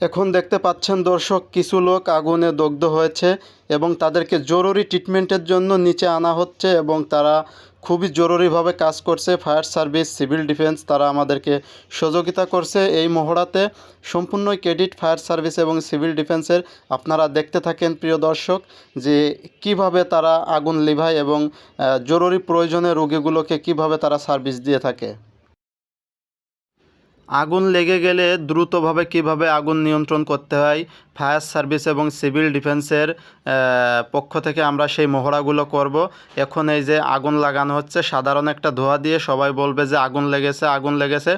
এখন দেখতে পাচ্ছেন দর্শক, কিছু লোক আগুনে দগ্ধ হয়েছে এবং তাদেরকে জরুরি ট্রিটমেন্টের জন্য নিচে আনা হচ্ছে এবং তারা খুবই জরুরিভাবে কাজ করছে। ফায়ার সার্ভিস, সিভিল ডিফেন্স তারা আমাদেরকে সহযোগিতা করছে এই মহড়াতে। সম্পূর্ণ ক্রেডিট ফায়ার সার্ভিস এবং সিভিল ডিফেন্সের আপনারা দেখতে থাকেন, প্রিয় দর্শক, যে কীভাবে তারা আগুন লিভায় এবং জরুরি প্রয়োজনে রোগীগুলোকে কীভাবে তারা সার্ভিস দিয়ে থাকে। আগুন লেগে গেলে দ্রুতভাবে কীভাবে আগুন নিয়ন্ত্রণ করতে হয়, ফায়ার সার্ভিস এবং সিভিল ডিফেন্সের পক্ষ থেকে আমরা সেই মহড়াগুলো করব। এখন এই যে আগুন লাগানো হচ্ছে, সাধারণ একটা ধোঁয়া দিয়ে সবাই বলবে যে আগুন লেগেছে আগুন লেগেছে।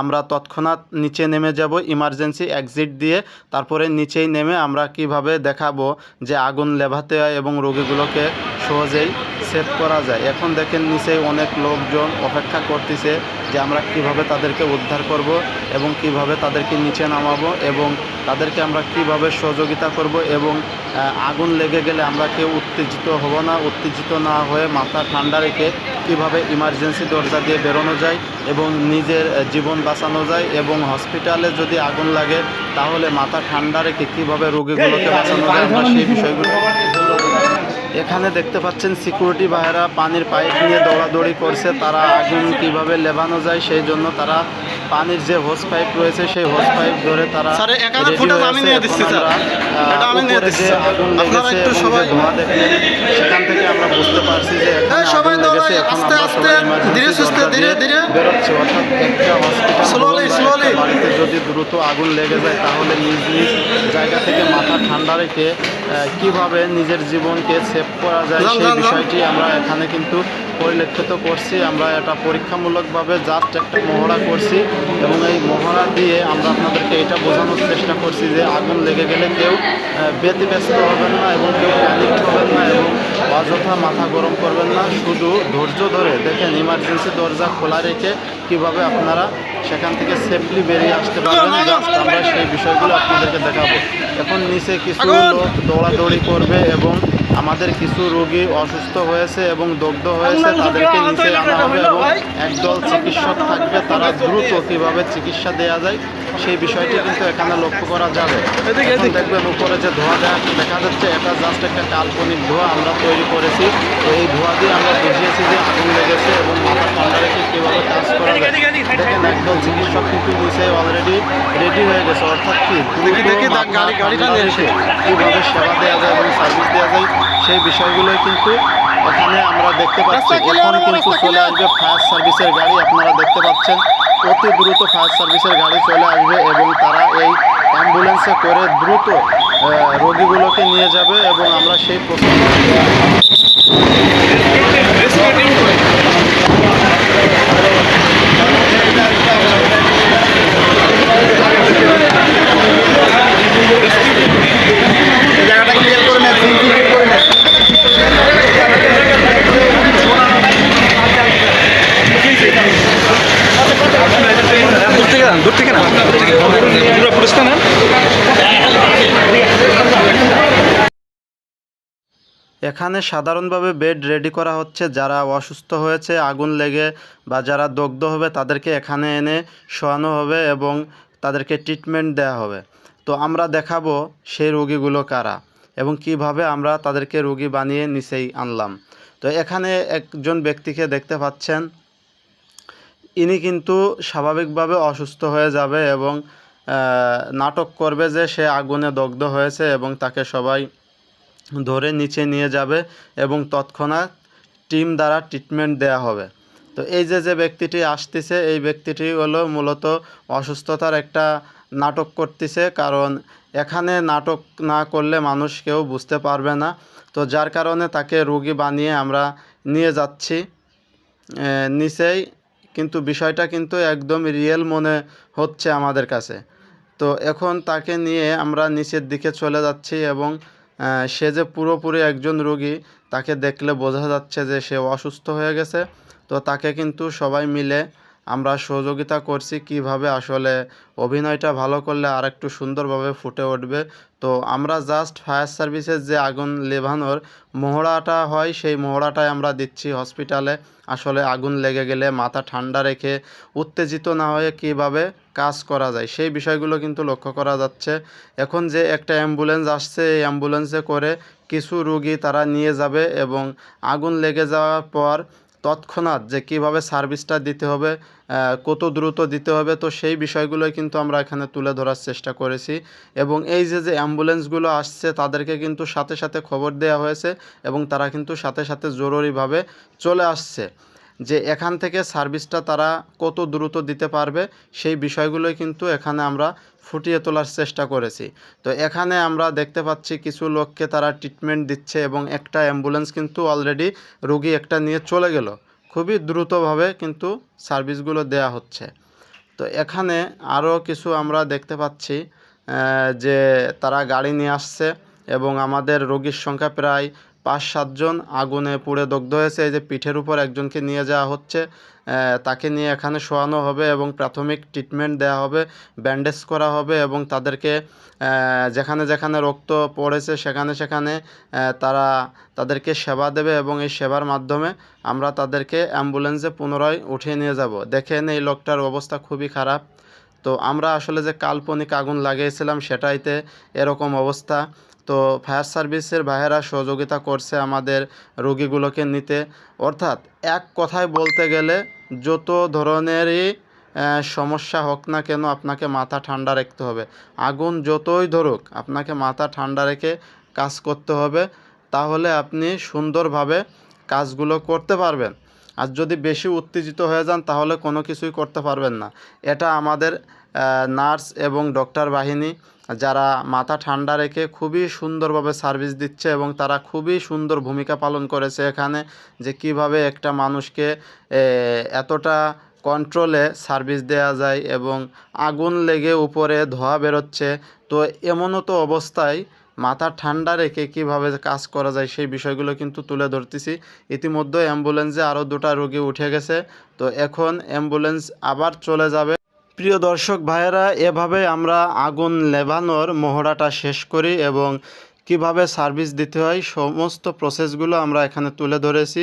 আমরা তৎক্ষণাৎ নিচে নেমে যাব ইমার্জেন্সি এক্সিট দিয়ে তারপরে নিচেই নেমে আমরা কীভাবে দেখাবো যে আগুন লেভাতে হয় এবং রোগীগুলোকে সহজেই সেভ করা যায়। এখন দেখেন নিচেই অনেক লোকজন অপেক্ষা করতেছে যে আমরা কীভাবে তাদেরকে উদ্ধার করব এবং কীভাবে তাদেরকে নিচে নামাবো এবং তাদেরকে আমরা কীভাবে সহযোগিতা করব এবং আগুন লেগে গেলে আমরা কেউ উত্তেজিত হব না। উত্তেজিত না হয়ে মাথা ঠান্ডা রেখে কীভাবে ইমার্জেন্সি দরজা দিয়ে বেরোনো যায় এবং নিজের জীবন বাঁচানো যায় এবং হসপিটালে যদি আগুন লাগে তাহলে মাথা ঠান্ডা রেখে কীভাবে রোগীগুলোকে বাঁচানো যায় আমরা সেই বিষয়গুলো এখানে দেখতে পাচ্ছেন সিকিউরিটি ভাইয়েরা পানির পাইপ নিয়ে দৌড়াদৌড়ি করছে তারা আগুন কীভাবে লেবানো যায় সেই জন্য তারা পানির যে হোস পাইপ রয়েছে সেই হোস পাইপ ধরে তারা। আগুন লেগেছে যে ধোঁয়া দেখলেন সেখান থেকে আমরা বুঝতে পারছি যে এখানে এই সবাই লেগেছে দৌড়ায়, আস্তে আস্তে, ধীরে সুস্থে, ধীরে। বেরোচ্ছি অর্থাৎ একটা হসপিটাল। বাড়িতে যদি দ্রুত আগুন লেগে যায় তাহলে নিজ নিজ জায়গা থেকে মাথা ঠান্ডা রেখে কীভাবে নিজের জীবনকে সেভ করা যায় সেই। বিষয়টি আমরা এখানে কিন্তু পরিলক্ষিত করছি আমরা এটা পরীক্ষামূলকভাবে জাস্ট একটা মহড়া করছি এবং এই মহড়া দিয়ে আমরা আপনাদেরকে এটা বোঝানোর চেষ্টা করছি যে আগুন লেগে গেলে কেউ ব্যতিব্যস্ত হবেন না এবং কেউ প্যানিক হবেন না এবং অযথা মাথা গরম করবেন না শুধু ধৈর্য ধরে দেখেন ইমার্জেন্সি দরজা খোলা রেখে কীভাবে আপনারা সেখান থেকে সেফলি বেরিয়ে আসতে পারবেন জাস্ট আমরা সেই বিষয়গুলো আপনাদেরকে দেখাবো। এখন নিচে কিছু লোক দৌড়াদৌড়ি করবে এবং আমাদের কিছু রোগী অসুস্থ হয়েছে এবং দগ্ধ হয়েছে তাদেরকে নিচে আনা হবে এবং একদল চিকিৎসক থাকবে তারা দ্রুত কীভাবে চিকিৎসা দেওয়া যায় সেই বিষয়টি কিন্তু এখানে লক্ষ্য করা যাবে। এখন দেখবেন উপরে যে ধোঁয়া দেখা- দেখা যাচ্ছে এটা জাস্ট একটা কাল্পনিক ধোঁয়া আমরা তৈরি করেছি। তো এই ধোঁয়া দিয়ে আমরা বুঝিয়েছি যে আগুন লেগেছে এবং মাথা ঠান্ডা রেখে কীভাবে কাজ করা যায় দেখেন একদল চিকিৎসক কিন্তু নিচে অলরেডি রেডি হয়ে গেছে। অর্থাৎ কি দেখি, দেখি, গাড়ি- গাড়িটা নিয়ে এসে। কীভাবে সেবা দেওয়া যায় এবং সার্ভিস দেওয়া যায় সেই বিষয়গুলোই কিন্তু এখানে আমরা দেখতে পাচ্ছি। এখন কিন্তু চলে আসবে ফায়ার সার্ভিসের গাড়ি আপনারা দেখতে পাচ্ছেন। অতি দ্রুত ফায়ার সার্ভিসের গাড়ি চলে আসবে এবং তারা এই অ্যাম্বুলেন্সে করে দ্রুত রোগীগুলোকে নিয়ে যাবে এবং আমরা সেই প্রস্তুতি জায়গাটা ক্লিয়ার করে নেন সিন ক্লিয়ার করে নেন দূর থেকে না দূর থেকে না পুরো পুরস্কার না এখানে সাধারণভাবে বেড রেডি করা হচ্ছে, যারা অসুস্থ হয়েছে, আগুন লেগে বা যারা দগ্ধ হবে তাদেরকে এখানে এনে শোয়ানো হবে এবং তাদেরকে ট্রিটমেন্ট দেওয়া হবে। তো আমরা দেখাবো সেই রোগীগুলো কারা এবং কীভাবে আমরা তাদেরকে রোগী বানিয়ে নিচেই আনলাম। তো এখানে একজন ব্যক্তিকে দেখতে পাচ্ছেন। ইনি কিন্তু স্বাভাবিকভাবে অসুস্থ হয়ে যাবে এবং নাটক করবে যে সে আগুনে দগ্ধ হয়েছে এবং তাকে সবাই ধরে নিচে নিয়ে যাবে এবং তৎক্ষণাৎ টিম দ্বারা ট্রিটমেন্ট দেওয়া হবে। তো এই যে যে ব্যক্তিটি আসতেছে, এই ব্যক্তিটি হলো মূলত অসুস্থতার একটা নাটক করতেছে, কারণ এখানে নাটক না করলে মানুষ কেউ বুঝতে পারবে না। তো যার কারণে তাকে রোগী বানিয়ে আমরা নিয়ে যাচ্ছি। নিচেই কিন্তু বিষয়টা কিন্তু একদম রিয়েল মনে হচ্ছে আমাদের কাছে। তো এখন তাকে নিয়ে আমরা নিচের দিকে চলে যাচ্ছি এবং সে যে পুরোপুরি একজন রোগী, তাকে দেখলে বোঝা যাচ্ছে যে সে অসুস্থ হয়ে গেছে। তো তাকে কিন্তু সবাই মিলে আমরা সহযোগিতা করছি কীভাবে আসলে অভিনয়টা ভালো করলে আর একটু সুন্দরভাবে ফুটে উঠবে। তো আমরা জাস্ট ফায়ার সার্ভিসের যে আগুন লেভানোর মহড়াটা হয়, সেই মহড়াটাই আমরা দিচ্ছি হসপিটালে আসলে আগুন লেগে গেলে মাথা ঠান্ডা রেখে উত্তেজিত না হয়ে কীভাবে কাজ করা যায়, সেই বিষয়গুলো কিন্তু লক্ষ্য করা যাচ্ছে। এখন যে একটা অ্যাম্বুলেন্স আসছে, এই অ্যাম্বুলেন্সে করে কিছু রুগী তারা নিয়ে যাবে এবং আগুন লেগে যাওয়ার পর তৎক্ষণাৎ যে কীভাবে সার্ভিসটা দিতে হবে কত দ্রুত দিতে হবে, তো সেই বিষয়গুলোই কিন্তু আমরা এখানে তুলে ধরার চেষ্টা করেছি। এবং এই যে যে অ্যাম্বুলেন্সগুলো আসছে, তাদেরকে কিন্তু সাথে সাথে খবর দেওয়া হয়েছে এবং তারা কিন্তু সাথে সাথে জরুরিভাবে চলে আসছে। যে এখান থেকে সার্ভিসটা তারা কত দ্রুত দিতে পারবে, সেই বিষয়গুলোই কিন্তু এখানে আমরা ফুটিয়ে তোলার চেষ্টা করেছি। তো এখানে আমরা দেখতে পাচ্ছি কিছু লোককে তারা ট্রিটমেন্ট দিচ্ছে এবং একটা অ্যাম্বুলেন্স কিন্তু অলরেডি রুগী একটা নিয়ে চলে গেল। খুবই দ্রুতভাবে কিন্তু সার্ভিসগুলো দেয়া হচ্ছে। তো এখানে আরও কিছু আমরা দেখতে পাচ্ছি যে তারা গাড়ি নিয়ে আসছে এবং আমাদের রোগীর সংখ্যা প্রায় পাঁচ সাতজন আগুনে পুড়ে দগ্ধ হয়েছে। এই যে পিঠের উপর একজনকে নিয়ে যাওয়া হচ্ছে তাকে নিয়ে এখানে শোয়ানো হবে এবং প্রাথমিক ট্রিটমেন্ট দেওয়া হবে, ব্যান্ডেজ করা হবে এবং তাদেরকে যেখানে যেখানে রক্ত পড়েছে সেখানে সেখানে তারা তাদেরকে সেবা দেবে এবং এই সেবার মাধ্যমে আমরা তাদেরকে অ্যাম্বুলেন্সে পুনরায় উঠিয়ে নিয়ে যাব। দেখেন এই লোকটার অবস্থা খুবই খারাপ। তো আমরা আসলে যে কাল্পনিক আগুন লাগিয়েছিলাম সেটাইতে এরকম অবস্থা। তো ফায়ার সার্ভিসের ভাইয়েরা সহযোগিতা করছে আমাদের রোগীগুলোকে নিতে। অর্থাৎ এক কথায় বলতে গেলে যত ধরনেরই সমস্যা হোক না কেন আপনাকে মাথা ঠান্ডা রাখতে হবে। আগুন যতই ধরুক, আপনাকে মাথা ঠান্ডা রেখে কাজ করতে হবে। তাহলে আপনি সুন্দরভাবে কাজগুলো করতে পারবেন। আর যদি বেশি উত্তেজিত হয়ে যান, তাহলে কোনো কিছুই করতে পারবেন না। এটা আমাদের নার্স এবং ডক্টর বাহিনী, যারা মাথা ঠান্ডা রেখে খুবই সুন্দরভাবে সার্ভিস দিচ্ছে এবং তারা খুবই সুন্দর ভূমিকা পালন করেছে এখানে, যে কীভাবে একটা মানুষকে এতটা কন্ট্রোলে সার্ভিস দেওয়া যায় এবং আগুন লেগে উপরে ধোঁয়া বেরোচ্ছে। তো এমনও তো অবস্থায় মাথা ঠান্ডা রেখে কীভাবে কাজ করা যায় সেই বিষয়গুলো কিন্তু তুলে ধরতেছি। ইতিমধ্যে অ্যাম্বুলেন্সে আরও দুটা রোগী উঠে গেছে। তো এখন অ্যাম্বুলেন্স আবার চলে যাবে। প্রিয় দর্শক ভাইয়েরা, এভাবে আমরা আগুন লেভানোর মহড়াটা শেষ করি এবং কীভাবে সার্ভিস দিতে হয়, সমস্ত প্রসেসগুলো আমরা এখানে তুলে ধরেছি।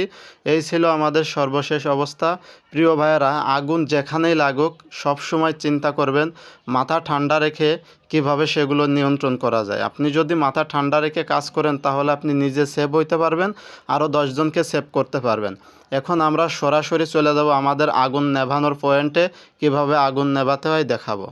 এই ছিল আমাদের সর্বশেষ অবস্থা। প্রিয় ভাইয়েরা, আগুন যেখানেই লাগুক সব সময় চিন্তা করবেন, মাথা ঠান্ডা রেখে কীভাবে সেগুলো নিয়ন্ত্রণ করা যায়। আপনি যদি মাথা ঠান্ডা রেখে কাজ করেন, তাহলে আপনি নিজে সেভ হইতে পারবেন আরও দশজনকে সেভ করতে পারবেন। এখন আমরা সরাসরি চলে যাব আমাদের আগুন নেভানোর পয়েন্টে, কীভাবে আগুন নেভাতে হয় দেখাবো।